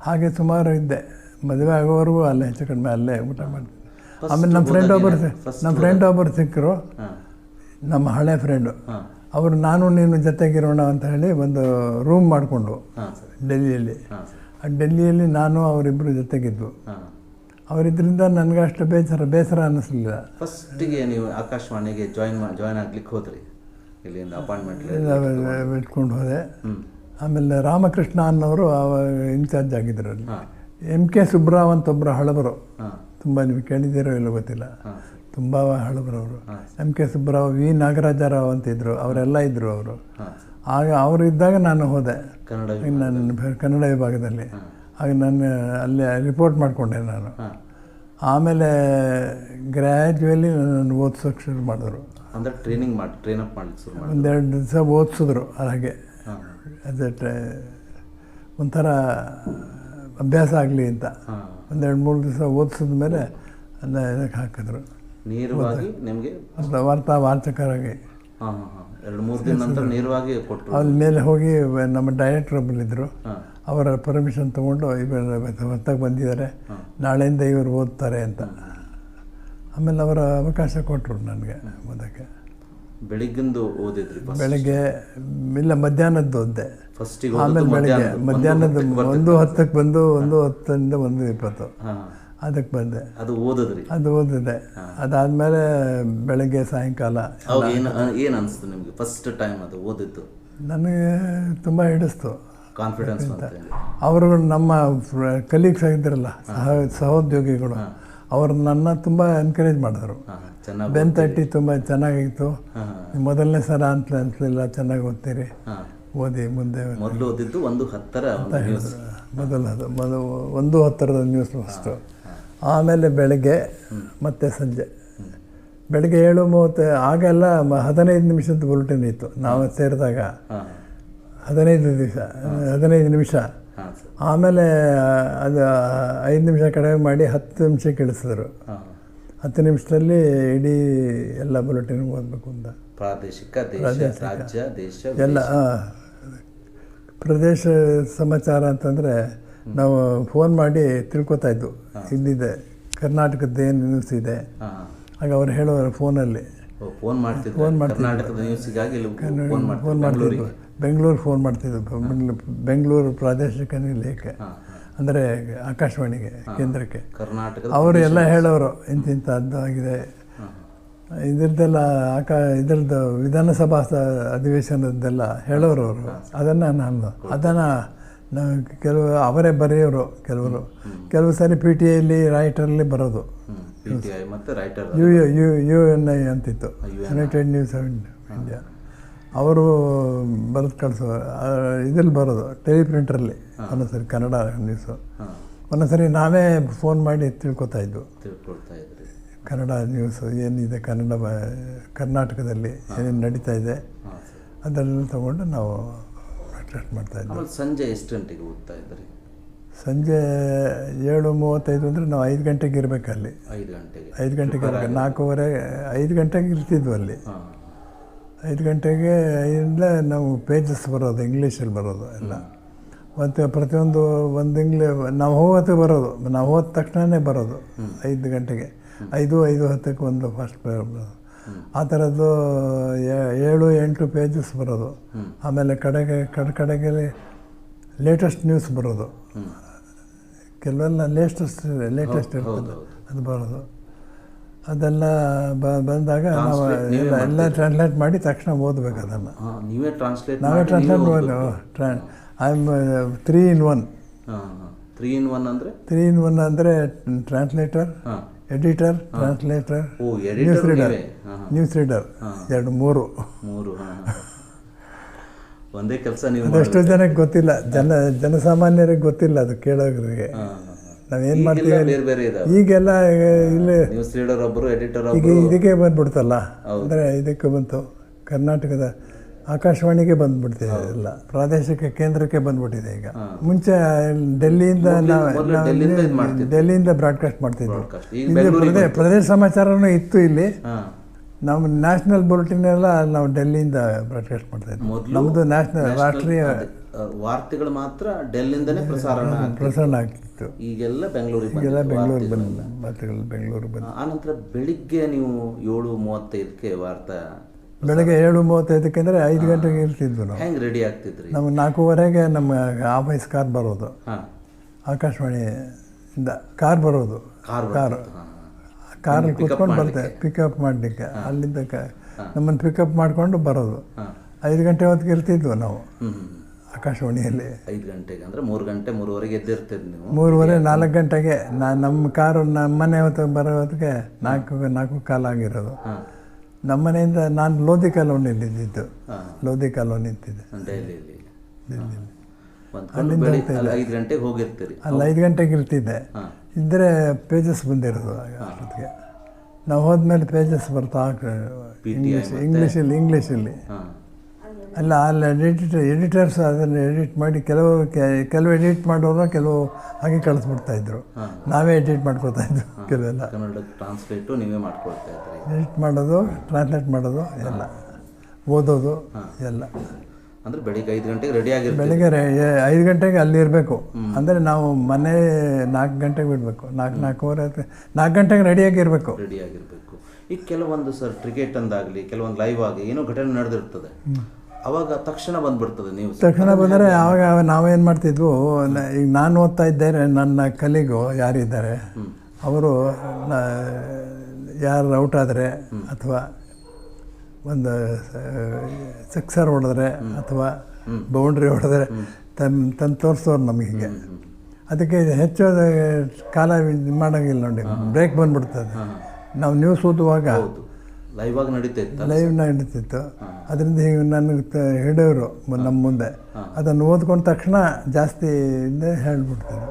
ಹಾಗೆ ಸುಮಾರು ಇದ್ದೆ. ಮದುವೆ ಆಗೋವರೆಗೂ ಅಲ್ಲೇ ಹೆಚ್ಚು ಕಡಿಮೆ ಅಲ್ಲೇ ಊಟ ಮಾಡ್ತಿದ್ದೆ. ಆಮೇಲೆ ನಮ್ಮ ಫ್ರೆಂಡ್ ಒಬ್ಬರು ನಮ್ಮ ಫ್ರೆಂಡ್ ಒಬ್ಬರು ಸಿಕ್ಕರು ನಮ್ಮ ಹಳೆ ಫ್ರೆಂಡು ಅವರು ನಾನು ನೀನು ಜೊತೆಗಿರೋಣ ಅಂತ ಹೇಳಿ ಒಂದು ರೂಮ್ ಮಾಡಿಕೊಂಡು ಡೆಲ್ಲಿಯಲ್ಲಿ. ಆ ಡೆಲ್ಲಿಯಲ್ಲಿ ನಾನು ಅವರಿಬ್ಬರು ಜೊತೆಗಿದ್ದು ಅವರಿದ್ದರಿಂದ ಅವರಿದ್ರಿಂದ ನನಗೆ ಅಷ್ಟು ಬೇಸರ ಬೇಸರ ಅನ್ನಿಸ್ಲಿಲ್ಲ ಫಸ್ಟಿಗೆ ನೀವು ಆಕಾಶವಾಣಿಗೆ ಜಾಯಿನ್ ಜಾಯಿನ್ ಆಗ್ಲಿಕ್ಕೆ ಹೋದ್ರಿ. ಇಲ್ಲಿಂದ ಅಪಾಯಿಂಟ್ಮೆಂಟ್ ಇಟ್ಕೊಂಡು. ಹೋದೆ. ಆಮೇಲೆ ರಾಮಕೃಷ್ಣ ಅನ್ನೋರು ಇನ್ಚಾರ್ಜ್ ಆಗಿದ್ದರು ಅಲ್ಲಿ. ಎಂ ಕೆ ಸುಬ್ರಾವ್ ಅಂತ ಒಬ್ಬರು ಹಳಬರು ತುಂಬ ನೀವು ಕೇಳಿದ್ದೀರೋ ಇಲ್ಲೋ ಗೊತ್ತಿಲ್ಲ. ತುಂಬ ಹಳಬರವರು. M K Subbarao V. Nagarajarao ಇದ್ದರು ಅವರೆಲ್ಲ ಇದ್ದರು ಅವರು. ಆಗ ಅವರು ಇದ್ದಾಗ ನಾನು ಹೋದೆ. ನನ್ನ ಕನ್ನಡ ವಿಭಾಗದಲ್ಲಿ. ಆಗ ನಾನು ಅಲ್ಲಿ ರಿಪೋರ್ಟ್ ಮಾಡಿಕೊಂಡೆ ನಾನು. ಆಮೇಲೆ ಗ್ರ್ಯಾಜುವಲಿ ನನ್ನ ಓದಿಸೋಕೆ ಶುರು ಮಾಡಿದ್ರು. ಅಂದ್ರೆ ಟ್ರೈನಿಂಗ್ ಮಾಡಿ ಟ್ರೈನ್ ಅಪ್ ಮಾಡ್ಲಿಕ್ಕೆ ಶುರು ಮಾಡಿ ಒಂದೆರಡು ದಿವಸ ಓದಿಸಿದ್ರು ಹಾಗೆ. ಅದೇ ಒಂಥರ ಅಭ್ಯಾಸ ಆಗಲಿ ಅಂತ. ಒಂದೆರಡು ಮೂರು ದಿವಸ ಓದಿಸಿದ ಮೇಲೆ ಅದನ್ನ ಇದಕ್ಕೆ ಹಾಕಿದ್ರು. ನೇರವಾಗಿ ನಿಮಗೆ? ವಾರ್ತಾ ಎರಡು ಮೂರು ದಿನ ನಂತರ ನೇರವಾಗಿ ಕೊಟ್ಟರು ಅಲ್ಲಿ ಮೇಲೆ ಹೋಗಿ ನಮ್ಮ ಡೈರೆಕ್ಟರ್ ಒಬ್ಬರಿದ್ದರು ಹಾಂ. ಅವರ ಪರ್ಮಿಷನ್ ತೊಗೊಂಡು ಇವರು ಹೊತ್ತಾಗಿ ಬಂದಿದ್ದಾರೆ. ನಾಳೆಯಿಂದ ಇವರು ಓದ್ತಾರೆ ಅಂತ. ಆಮೇಲೆ ಅವರ ಅವಕಾಶ ಕೊಟ್ಟರು ನನಗೆ ಓದೋಕ್ಕೆ. ಬೆಳಿಗ್ಗಿಂದು ಓದಿದ್ರಿ ಫಸ್ಟ್ ಬೆಳಗ್ಗೆ ಇಲ್ಲ ಮಧ್ಯಾಹ್ನದ್ದು ಓದ್ದೆ ಫಸ್ಟಿಗೆ ಆಮೇಲೆ ಬೆಳಗ್ಗೆ ಮಧ್ಯಾಹ್ನದ ಒಂದು ಹತ್ತಕ್ಕೆ ಬಂದು ಒಂದು ಹತ್ತರಿಂದ ಒಂದು ಇಪ್ಪತ್ತು. ಅದಕ್ಕೆ ಬಂದೆ. ಅದು ಓದಿದ್ರಿ? ಅದು ಓದಿದೆ ಅದಾದಮೇಲೆ ಬೆಳಿಗ್ಗೆ ಸಾಯಂಕಾಲ ಏನು ಏನು ಅನಿಸ್ತು ನಿಮಗೆ ಫಸ್ಟ್ ಟೈಮ್ ಅದು ಓದಿದ್ದು? ನನಗೆ ತುಂಬ ಹಿಡಿಸ್ತು. ಕಾನ್ಫಿಡೆನ್ಸ್ ಅವರು ನಮ್ಮ ಕಲೀಗ್ಸ್ ಆಗಿದ್ರಲ್ಲ ಸಹ ಸಹೋದ್ಯೋಗಿಗಳು ಅವರು ನನ್ನ ತುಂಬ ಎನ್ಕರೇಜ್ ಮಾಡಿದ್ರು. ಚೆನ್ನಾಗಿ ಬೆನ್ ತಟ್ಟಿ ತುಂಬ ಚೆನ್ನಾಗಿತ್ತು. ಮೊದಲನೇ ಸಲ ಅಂತ ಅನ್ಸಲಿಲ್ಲ ಚೆನ್ನಾಗಿ ಓದ್ತೀರಿ? ಓದಿ ಮುಂದೆ. ಮೊದಲು ಓದಿದ್ದು ಒಂದು ಹತ್ತರ ಮೊದಲದು ಮೊದಲು ಒಂದು ಹತ್ತರದ ನ್ಯೂಸ್ ಫಸ್ಟು ಆಮೇಲೆ ಬೆಳಗ್ಗೆ ಮತ್ತೆ ಸಂಜೆ. ಬೆಳಗ್ಗೆ ಏಳು ಮೂವತ್ತು ಆಗೆಲ್ಲ ಹದಿನೈದು ನಿಮಿಷದ ಬುಲೆಟಿನ್ ಇತ್ತು. ನಾವು ಸೇರಿದಾಗ. ಹದಿನೈದು ದಿವಸ ಹದಿನೈದು ನಿಮಿಷ. ಆಮೇಲೆ ಅದು ಐದು ನಿಮಿಷ ಕಡಿಮೆ ಮಾಡಿ ಹತ್ತು ನಿಮಿಷ ಇಳಿಸಿದ್ರು ಹತ್ತು ನಿಮಿಷದಲ್ಲಿ ಇಡೀ ಎಲ್ಲ ಬುಲೆಟಿನ್ ಓದಬೇಕು ಅಂತ. ಪ್ರಾದೇಶಿಕ ದೇಶ ರಾಜ್ಯ ದೇಶ ಎಲ್ಲ ಪ್ರದೇಶ ಸಮಾಚಾರ ಅಂತಂದರೆ ನಾವು ಫೋನ್ ಮಾಡಿ ತಿಳ್ಕೊತಾ ಇದ್ದು ಇಲ್ಲಿದೆ ಕರ್ನಾಟಕದ ಏನು ನ್ಯೂಸ್ ಇದೆ? ಹಾಗೆ ಆಗ ಅವ್ರು ಹೇಳೋರು ಫೋನಲ್ಲಿ. ಫೋನ್ ಮಾಡ್ತಿದ್ರು. ಫೋನ್ ಮಾಡ್ತಿದ್ರು. ಫೋನ್ ಮಾಡ್ತಿದ್ವು ಬೆಂಗಳೂರು ಫೋನ್ ಮಾಡ್ತಿದ್ರು. ಬೆಂಗಳೂರು ಪ್ರಾದೇಶಿಕ ಲೇಖ. ಅಂದರೆ ಆಕಾಶವಾಣಿಗೆ ಕೇಂದ್ರಕ್ಕೆ. ಕರ್ನಾಟಕ ಅವರು ಎಲ್ಲ ಹೇಳೋರು ಇಂತಿಂಥದ್ದು ಆಗಿದೆ. ಇದ್ರದ್ದೆಲ್ಲ ಆಕಾ ಇದ್ರದ್ದು ವಿಧಾನಸಭಾ ಅಧಿವೇಶನದ್ದೆಲ್ಲ ಹೇಳೋರು ಅವರು. ಅದನ್ನು ನಾನು ಅದನ್ನು ನಾವು ಕೆಲವು ಅವರೇ ಬರೆಯೋರು ಕೆಲವರು. ಕೆಲವು ಸಾರಿ ಪಿ ಟಿ ಐಲಿ ರೈಟರಲ್ಲಿ ಬರೋದು. U U U N I ಅಂತಿತ್ತು. ಯುನೈಟೆಡ್ ನ್ಯೂಸ್ ಆಫ್ ಇಂಡಿಯಾ ಅವರು ಬರೆದು ಕಳಿಸೋ ಇದ್ರಲ್ಲಿ ಬರೋದು ಟೆಲಿಪ್ರಿಂಟರಲ್ಲಿ ಒಂದೊಂದ್ಸರಿ ಕನ್ನಡ ನ್ಯೂಸು. ಒಂದೊಂದ್ಸರಿ ನಾವೇ ಫೋನ್ ಮಾಡಿ ತಿಳ್ಕೊತಾ ಇದ್ವು. ಕನ್ನಡ ನ್ಯೂಸು ಏನಿದೆ ಕನ್ನಡ ಕರ್ನಾಟಕದಲ್ಲಿ ಏನೇನು ನಡೀತಾ ಇದೆ ಅದನ್ನೆಲ್ಲ ತಗೊಂಡು ನಾವು ಅಟ್ರಾಕ್ಟ್ ಮಾಡ್ತಾ ಇದ್ವಿ. ಸಂಜೆ ಎಷ್ಟು ಗಂಟೆಗೆ ಓದ್ತಾ ಇದ್ರಿ? ಸಂಜೆ ಏಳು ಮೂವತ್ತೈದು ಅಂದರೆ ನಾವು ಐದು ಗಂಟೆಗೆ ಇರಬೇಕು ಅಲ್ಲಿ. ಐದು ಗಂಟೆಗೆ. ಐದು ಗಂಟೆಗೆ ನಾಲ್ಕೂವರೆ ಐದು ಗಂಟೆಗೆ ಇರ್ತಿದ್ವು ಅಲ್ಲಿ. ಐದು ಗಂಟೆಗೆ ಇಂದ ನಾವು ಪೇಜಸ್ ಬರೋದು ಇಂಗ್ಲೀಷಲ್ಲಿ ಬರೋದು ಎಲ್ಲ. ಮತ್ತು ಪ್ರತಿಯೊಂದು ಒಂದು ಇಂಗ್ಲಿ ನಾವು ಹೋಗೋತ್ತೆ ಬರೋದು ನಾವು ಹೋದ ತಕ್ಷಣವೇ ಬರೋದು ಐದು ಗಂಟೆಗೆ. ಐದು ಐದು ಹತ್ತಕ್ಕೆ ಒಂದು ಫಸ್ಟ್ ಬರೋದು. ಆ ಥರದ್ದು ಏಳು ಎಂಟು ಪೇಜಸ್ ಬರೋದು. ಆಮೇಲೆ ಕಡೆಗೆ ಕಡೆ ಕಡೆಗೆ ಲೇಟೆಸ್ಟ್ ನ್ಯೂಸ್ ಬರೋದು. ಕೆಲವೆಲ್ಲ ಲೇಟೆಸ್ಟ್ ಲೇಟೆಸ್ಟ್ ಇರ್ತದೆ ಅದು ಬರೋದು. ಅದೆಲ್ಲ ಬ ಬಂದಾಗ ನಾವು ಎಲ್ಲ ಎಲ್ಲ ಟ್ರಾನ್ಸ್ಲೇಟ್ ಮಾಡಿ ತಕ್ಷಣ ಓದಬೇಕು ಅದನ್ನು. ನೀವೇ ಟ್ರಾನ್ಸ್ಲೇಟ್ ನಾವೇ translate ಟ್ರಾ I am three in one three in one ಅಂದರೆ? ತ್ರೀ ಇನ್ ಒನ್ ಅಂದರೆ translator editor translator news reader news reader ಎರಡು ಮೂರು. ಮೂರು ಒಂದೇ ಕೆಲಸ ನೀವು ಅದೆಷ್ಟೋ ಜನಕ್ಕೆ ಗೊತ್ತಿಲ್ಲ. ಜನ ಜನಸಾಮಾನ್ಯರಿಗೆ ಗೊತ್ತಿಲ್ಲ ಅದು ಕೇಳೋರಿಗೆ. ನಾವೇನು ಮಾಡ್ತೀವಿ ಬೇರೆ ಬೇರೆ ಇದಾವೆ. ಈಗೆಲ್ಲ ಇಲ್ಲಿ ನ್ಯೂಸ್ ರೀಡರ್ ಒಬ್ಬರು ಎಡಿಟರ್ ಈಗ ಇದಕ್ಕೆ ಬಂದ್ಬಿಡ್ತಲ್ಲ? ಅಂದರೆ ಇದಕ್ಕೆ ಬಂತು. ಕರ್ನಾಟಕದ ಆಕಾಶವಾಣಿಗೆ ಬಂದ್ಬಿಡ್ತಿದೆ ಎಲ್ಲ. ಪ್ರಾದೇಶಿಕ ಕೇಂದ್ರಕ್ಕೆ ಬಂದ್ಬಿಟ್ಟಿದೆ ಈಗ. ಮುಂಚೆ ಡೆಲ್ಲಿಯಿಂದ ನಾವು ಡೆಲ್ಲಿಯಿಂದ. ಬ್ರಾಡ್ಕಾಸ್ಟ್ ಮಾಡ್ತಿದ್ವಿ ಪ್ರದೇಶ ಸಮಾಚಾರನೂ ಇತ್ತು ಇಲ್ಲಿ. ನಮ್ಮ ನ್ಯಾಷನಲ್ ಬುಲೆಟಿನ್ ಎಲ್ಲ ನಾವು ಡೆಲ್ಲಿಯಿಂದ ಬ್ರಾಡ್ಕಾಸ್ಟ್ ಮಾಡ್ತಾ ಇದ್ವಿ. ನಮ್ಮದು ನ್ಯಾಷನಲ್ ರಾಷ್ಟ್ರೀಯ ವಾರ್ತೆಗಳು ಮಾತ್ರ ಡೆಲ್ಲಿಂದನೇ ಪ್ರಸಾರ ಪ್ರಸಾರ ಆಗ್ತಿತ್ತು. ಈಗೆಲ್ಲ ಬೆಂಗಳೂರಿಗೆ ಈಗೆಲ್ಲ ಬೆಂಗಳೂರು ಬಂದ ಬೆಂಗಳೂರು ಬಂದು ಆನಂತರ ಬೆಳಿಗ್ಗೆ ನೀವು ಏಳು ಮೂವತ್ತೈದಕ್ಕೆ ವಾರ್ತಾ ಬೆಳಗ್ಗೆ ಏಳು ಮೂವತ್ತೈದಕ್ಕೆ ಅಂದರೆ ಐದು ಗಂಟೆಗೆ ಇರ್ತಿದ್ವಿ ನಾವು ಹೆಂಗ್ ರೆಡಿ ಆಗ್ತಿದ್ರಿ? ನಮ್ಗೆ ನಾಲ್ಕೂವರೆಗೆ ನಮ್ಮ ಆಫೀಸ್ ಕಾರ್ ಬರೋದು. ಆಕಾಶವಾಣಿ ಇಂದ ಕಾರ್ ಬರೋದು. Car car. ಕೂತ್ಕೊಂಡು ಬರ್ತೇವೆ ಪಿಕಪ್ ಮಾಡಲಿಕ್ಕೆ. ಅಲ್ಲಿಂದ ನಮ್ಮನ್ನು ಪಿಕಪ್ ಮಾಡಿಕೊಂಡು ಬರೋದು. ಐದು ಗಂಟೆ ಹೊತ್ತಿಗೆ ಇರ್ತಿದ್ವು ನಾವು. ಆಕಾಶವಾಣಿಯಲ್ಲಿ. ಐದು ಗಂಟೆಗೆ ಅಂದರೆ ಮೂರು ಗಂಟೆ ಮೂರುವರೆಗೆ ಎದ್ದಿರ್ತೀರಿ ನೀವು. ಮೂರುವರೆ ನಾಲ್ಕು ಗಂಟೆಗೆ ನಾ ನಮ್ಮ ಕಾರು ನಮ್ಮ ಮನೆ ಹೊತ್ತು ಬರೋ ಹೊತ್ತಿಗೆ ನಾಲ್ಕು ನಾಲ್ಕು ಕಾಲ ಆಗಿರೋದು. ನಮ್ಮ ಮನೆಯಿಂದ ನಾನು ಲೋಧಿ ಕಾಲೋನಿಯಲ್ಲಿ ಇದ್ದಿದ್ದು ಲೋಧಿ ಕಾಲೋನಿ ಇದ್ದಿದ್ದೆ ಡೈಲಿಯಲ್ಲಿ ಬಂದ್ಕೊಂಡು ಬೆಳಿಗ್ಗೆ ಅಲ್ಲಿ ಐದು ಗಂಟೆಗೆ ಹೋಗಿರ್ತೀರಿ. ಅಲ್ಲಿ ಐದು ಗಂಟೆಗೆ ಇರ್ತಿದ್ದೆ. ಇದ್ದರೆ ಪೇಜಸ್ ಬಂದಿರೋದು ಅಷ್ಟೊತ್ತಿಗೆ. ನಾವು ಹೋದ್ಮೇಲೆ ಪೇಜಸ್ ಬರ್ತಾ ಇಂಗ್ಲೀಷ್ ಇಂಗ್ಲೀಷಲ್ಲಿ ಇಂಗ್ಲೀಷಲ್ಲಿ ಅಲ್ಲ ಅಲ್ಲಿ ಎಡಿಟರ್ ಎಡಿಟರ್ಸ್ ಅದನ್ನು ಎಡಿಟ್ ಮಾಡಿ ಕೆಲವು ಕೆಲವು ಎಡಿಟ್ ಮಾಡೋರು ಕೆಲವು ಹಾಗೆ ಕಳಿಸ್ಬಿಡ್ತಾ ಇದ್ರು. ನಾವೇ ಎಡಿಟ್ ಮಾಡ್ಕೊತಾ ಇದ್ರು ಕೆಲವೆಲ್ಲ. ಟ್ರಾನ್ಸ್ಲೇಟು ನೀವೇ ಮಾಡ್ಕೊಳ್ತಾ ಇದ್ರಿ. ಎಡಿಟ್ ಮಾಡೋದು ಟ್ರಾನ್ಸ್ಲೇಟ್ ಮಾಡೋದು ಎಲ್ಲ. ಓದೋದು ಎಲ್ಲ. ಅಂದರೆ ಬೆಳಿಗ್ಗೆ ಐದು ಗಂಟೆಗೆ ರೆಡಿ ಆಗಿ ಬೆಳಿಗ್ಗೆ ಐದು ಗಂಟೆಗೆ ಅಲ್ಲಿ ಇರಬೇಕು. ಅಂದರೆ ನಾವು ಮನೆ ನಾಲ್ಕು ಗಂಟೆಗೆ ಬಿಡಬೇಕು. ನಾಲ್ಕು ನಾಲ್ಕೂವರೆ ನಾಲ್ಕು ಗಂಟೆಗೆ ರೆಡಿಯಾಗಿರಬೇಕು ರೆಡಿಯಾಗಿರಬೇಕು ರೆಡಿ ಆಗಿರ್ಬೇಕು. ಈಗ ಕೆಲವೊಂದು ಸರ್ ಕ್ರಿಕೆಟ್ ಅಂದಾಗಲಿ ಕೆಲವೊಂದು ಲೈವ್ ಆಗಿ ಏನೋ ಘಟನೆ ನಡೆದಿರ್ತದೆ. ಅವಾಗ ತಕ್ಷಣ ಬಂದ್ಬಿಡ್ತದೆ ನೀವು ತಕ್ಷಣ ಬಂದರೆ ಆವಾಗ ನಾವೇನು ಮಾಡ್ತಿದ್ವು ಈಗ ನಾನು ಓದ್ತಾ ಇದ್ದೇನೆ ನನ್ನ ಕಲಿಗು ಯಾರಿದ್ದಾರೆ ಅವರು ಯಾರು ಔಟ್ ಆದರೆ ಅಥವಾ ಒಂದು ಸಿಕ್ಸರ್ ಹೊಡೆದ್ರೆ ಅಥವಾ ಬೌಂಡ್ರಿ ಹೊಡೆದ್ರೆ ತನ್ ತಂದು ತೋರಿಸೋರು ನಮಗೆ ಅದಕ್ಕೆ ಹೆಚ್ಚು ಕಾಲ ಇದು ಮಾಡೋಂಗಿಲ್ಲ ನೋಡಿ ಬ್ರೇಕ್ ಬಂದ್ಬಿಡ್ತದೆ. ನಾವು ನ್ಯೂಸ್ ಓದುವಾಗ ಲೈವ್ ಆಗಿ ನಡೀತಾ ಲೈವ್ ನಡೀತಿತ್ತು. ಅದರಿಂದ ಹೀಗೆ ನನಗೆ ಹೇಳೋರು ಹಿಡಿಯೋರು ನಮ್ಮ ಮುಂದೆ. ಅದನ್ನು ಓದ್ಕೊಂಡ ತಕ್ಷಣ ಜಾಸ್ತಿ ಹೇಳ್ಬಿಡ್ತಾರೆ.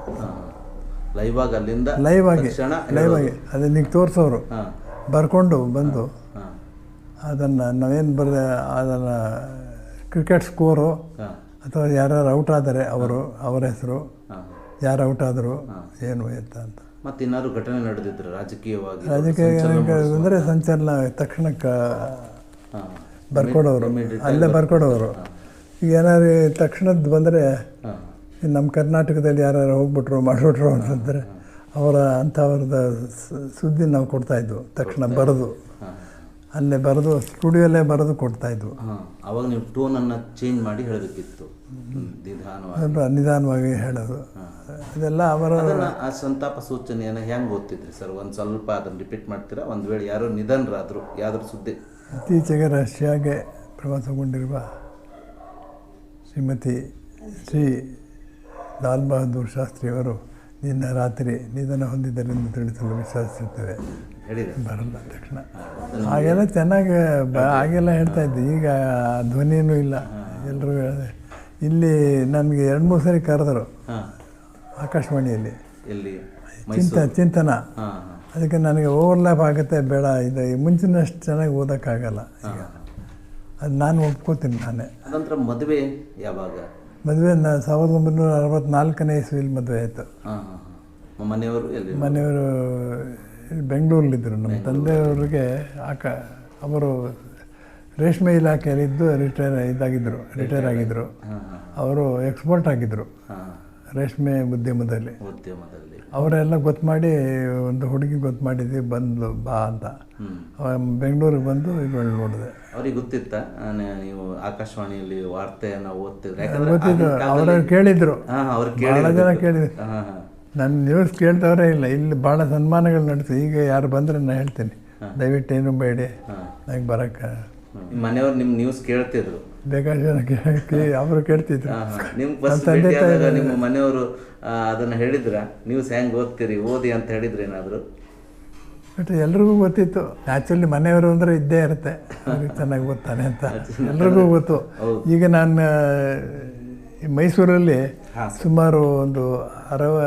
ಲೈವ್ ಆಗಿ ಅಲ್ಲಿಂದ ಲೈವ್ ಆಗಿ ಲೈವ್ ಆಗಿ ಅದನ್ನ ಈಗ ತೋರಿಸೋರು. ಬರ್ಕೊಂಡು ಬಂದು ಅದನ್ನು ನಾವೇನು ಬರೆದ ಅದನ್ನು ಕ್ರಿಕೆಟ್ ಸ್ಕೋರು ಅಥವಾ ಯಾರ್ಯಾರು ಔಟ್ ಆದರೆ ಅವರು ಅವರ ಹೆಸರು ಯಾರು ಔಟ್ ಆದರು ಏನು ಅಂತ. ಮತ್ತೆ ಇನ್ನಾರು ಘಟನೆ ನಡೆದಿದ್ರು ರಾಜಕೀಯವಾಗಿ ರಾಜಕೀಯ ಅಂದರೆ ಸಂಚಲನ ತಕ್ಷಣಕ್ಕೆ ಬರ್ಕೊಡೋರು. ಅಲ್ಲೇ ಬರ್ಕೊಡೋರು. ಈಗ ಏನಾದ್ರು ತಕ್ಷಣದ್ದು ಬಂದರೆ ನಮ್ಮ ಕರ್ನಾಟಕದಲ್ಲಿ ಯಾರು ಹೋಗ್ಬಿಟ್ರು ಮಾಡಿಬಿಟ್ರು ಅಂತಂದರೆ ಅವರ ಅಂಥವ್ರದ ಸುದ್ದಿ ನಾವು ಕೊಡ್ತಾಯಿದ್ವು ತಕ್ಷಣ ಬರೆದು. ಅಲ್ಲೇ ಬರೆದು ಸ್ಟುಡಿಯೋಲ್ಲೇ ಬರೆದು ಕೊಡ್ತಾಯಿದ್ವು ಅವಾಗ ನೀವು ಟೋನನ್ನು ಚೇಂಜ್ ಮಾಡಿ ಹೇಳಬೇಕಿತ್ತು. ನಿಧಾನವಾಗಿ. ನಿಧಾನವಾಗಿ ಹೇಳೋದು. ಅದೆಲ್ಲ ಅವರ ಆ ಸಂತಾಪ ಸೂಚನೆಯನ್ನು ಹೆಂಗೆ ಓದ್ತಿದ್ರಿ ಸರ್? ಒಂದು ಸ್ವಲ್ಪ ಅದನ್ನು ರಿಪೀಟ್ ಮಾಡ್ತೀರಾ? ಒಂದು ವೇಳೆ ಯಾರೋ ನಿಧನರಾದರೂ ಯಾವ್ದ್ರ ಸುದ್ದಿ? ಇತ್ತೀಚೆಗೆ ರಷ್ಯಾಗೆ ಪ್ರವಾಸಗೊಂಡಿರುವ ಶ್ರೀಮತಿ ಶ್ರೀ ಲಾಲ್ ಬಹದ್ದೂರ್ ಶಾಸ್ತ್ರಿಯವರು ನಿನ್ನ ರಾತ್ರಿ ನಿಧನ ಹೊಂದಿದ್ದರೆಂದು ತಿಳಿಸಲು ವಿಶ್ವಾಸಿಸುತ್ತೇವೆ. ಬರಲ್ಲ ತಕ್ಷಣ. ಹಾಗೆಲ್ಲ ಚೆನ್ನಾಗಿ ಬ ಹಾಗೆಲ್ಲ ಹೇಳ್ತಾ ಇದ್ದೆ. ಈಗ ಧ್ವನಿಯೂ ಇಲ್ಲ. ಎಲ್ಲರೂ ಹೇಳಿದೆ. ಇಲ್ಲಿ ನನಗೆ ಎರಡು ಮೂರು ಸರಿ ಕರೆದರು ಆಕಾಶವಾಣಿಯಲ್ಲಿ. ಚಿಂತ ಚಿಂತನ. ಅದಕ್ಕೆ ನನಗೆ ಓವರ್ಲ್ಯಾಪ್ ಆಗುತ್ತೆ ಬೇಡ ಇದು ಮುಂಚಿನಷ್ಟು ಚೆನ್ನಾಗಿ ಓದೋಕ್ಕಾಗಲ್ಲ ಈಗ. ಅದು ನಾನು ಒಪ್ಕೋತೀನಿ ನಾನೇ. ನಂತರ ಮದುವೆ ಯಾವಾಗ? ಮದುವೆ ನಾ ಸಾವಿರದ ಒಂಬೈನೂರ ಅರವತ್ನಾಲ್ಕನೇ ಇಸ್ವಿಲಿ ಮದುವೆ ಆಯಿತು. ಮನೆಯವರು ಮನೆಯವರು ಬೆಂಗಳೂರಲ್ಲಿದ್ದರು. ನಮ್ಮ ತಂದೆಯವ್ರಿಗೆ ಆಕ ಅವರು ರೇಷ್ಮೆ ಇಲಾಖೆಯಲ್ಲಿದ್ದು ರಿಟೈರ್ ಇದಾಗಿದ್ದರು ರಿಟೈರ್ ಆಗಿದ್ದರು ಅವರು ಎಕ್ಸ್ಪರ್ಟ್ ಆಗಿದ್ದರು ರೇಷ್ಮೆ ಉದ್ಯಮದಲ್ಲಿ. ಉದ್ಯಮದಲ್ಲಿ. ಅವರೆಲ್ಲ ಗೊತ್ತು ಮಾಡಿ ಒಂದು ಹುಡುಗಿ ಗೊತ್ತು ಮಾಡಿದ್ವಿ ಬಂದ್ಲು ಬಾ ಅಂತ. ಬೆಂಗಳೂರಿಗೆ ಬಂದು ಇವುಗಳು ನೋಡಿದೆ. ಅವ್ರಿಗೆ ಗೊತ್ತಿತ್ತ? ನೀವು ಆಕಾಶವಾಣಿಯಲ್ಲಿ ವಾರ್ತೆಯನ್ನು ಓದ್ತಿದ್ರು? ಗೊತ್ತಿದ್ದು ಅವರು ಕೇಳಿದ್ರು. ಬಹಳ ಜನ ಕೇಳಿದ್ರು. ನನ್ನ ನ್ಯೂಸ್ ಕೇಳ್ತವ್ರೆ ಇಲ್ಲ. ಇಲ್ಲಿ ಭಾಳ ಸನ್ಮಾನಗಳು ನಡೆಸಿ ಈಗ ಯಾರು ಬಂದರೆ ನಾನು ಹೇಳ್ತೀನಿ. ದಯವಿಟ್ಟು ಏನು ಬೇಡಿ. ನನಗೆ ಬರೋಕ್ಕೆ ಮನೆಯವ್ರು ನಿಮ್ಮ ನ್ಯೂಸ್ ಕೇಳ್ತಿದ್ರು. ಬೇಕಾದ ಜನ ಅವರು ಕೇಳ್ತಿದ್ರು. ನಿಮ್ ಫಸ್ಟ್ ನಿಮ್ಮ ಮನೆಯವರು ಆ, ಅದನ್ನ ಹೇಳಿದ್ರ? ನ್ಯೂಸ್ ಹೆಂಗ್ ಓದ್ತೀರಿ ಓದಿ ಅಂತ ಹೇಳಿದ್ರೆ ಏನಾದ್ರು? ಬಟ್ ಎಲ್ರಿಗೂ ಗೊತ್ತಿತ್ತು. ಆಕ್ಚುಲಿ ಮನೆಯವರು ಅಂದರೆ ಇದ್ದೇ ಇರುತ್ತೆ. ಅವ್ರಿಗೆ ಚೆನ್ನಾಗಿ ಗೊತ್ತಾನೆ ಅಂತ. (laughs) ಎಲ್ರಿಗೂ ಗೊತ್ತು. ಈಗ ನಾನು ಈ ಮೈಸೂರಲ್ಲಿ ಸುಮಾರು ಒಂದು ಅರವ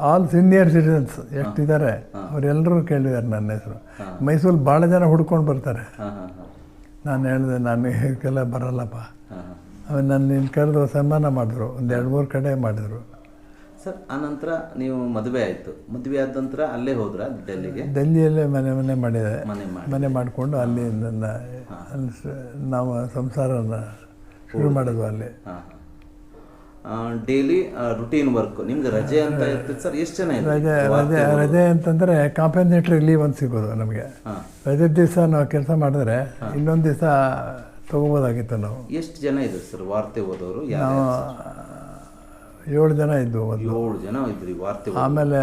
ಆಲ್ ಸೀನಿಯರ್ ಸಿಟಿಸನ್ಸ್ ಎಷ್ಟಿದ್ದಾರೆ ಅವರೆಲ್ಲರೂ ಕೇಳಿದ್ದಾರೆ ನನ್ನ ಹೆಸರು. ಮೈಸೂರಲ್ಲಿ ಭಾಳ ಜನ ಹುಡ್ಕೊಂಡು ಬರ್ತಾರೆ. ಹಾಂ ಹಾಂ ಹಾಂ. ನಾನು ಹೇಳಿದೆ ನಾನು ಇದಕ್ಕೆಲ್ಲ ಬರಲ್ಲಪ್ಪ. ಆಮೇಲೆ ನನ್ನ ನಿನ್ನ ಕರೆದು ಸನ್ಮಾನ ಮಾಡಿದ್ರು ಒಂದು ಎರಡು ಮೂರು ಕಡೆ ಮಾಡಿದರು. ಸರ್ ಆನಂತರ ನೀವು ಮದುವೆ ಆಯಿತು. ಮದುವೆ ಆದ ನಂತರ ಅಲ್ಲೇ ಹೋದ್ರ ಡೆಲ್ಲಿಗೆ? ಡೆಲ್ಲಿಯಲ್ಲೇ ಮನೆ ಮನೆ ಮಾಡಿದೆ. ಮನೆ ಮಾಡಿ ಮನೆ ಮಾಡಿಕೊಂಡು ಅಲ್ಲಿ ನನ್ನ ನಾವು ಸಂಸಾರನ ಶುರು ಮಾಡಿದ್ವು ಅಲ್ಲಿ. ಡೈಲಿ ರುಟೀನ್ ವರ್ಕ್ ನಿಮ್ಗೆ ರಜೆ ಅಂತ ಇರ್ತದೆ ಸರ್ ಎಷ್ಟು ಜನ? ರಜೆ ರಜೆ ರಜೆ ಅಂತಂದರೆ ಕಾಂಪೆನ್ಸೇಟ್ರಿ ಲೀವ್ ಅಂತ ಸಿಗೋದು ನಮಗೆ. ರಜೆ ದಿವಸ ನಾವು ಕೆಲಸ ಮಾಡಿದ್ರೆ ಇನ್ನೊಂದು ದಿವಸ ತಗೋಬೋದಾಗಿತ್ತು ನಾವು. ಎಷ್ಟು ಜನ ಇದ್ರು ಸರ್ ವಾರ್ತೆ ಓದೋರು ನಾವು ಏಳು ಜನ ಇದ್ವು ಏಳು ಜನ ಇದ್ರಿ ವಾರ್ತೆ ಆಮೇಲೆ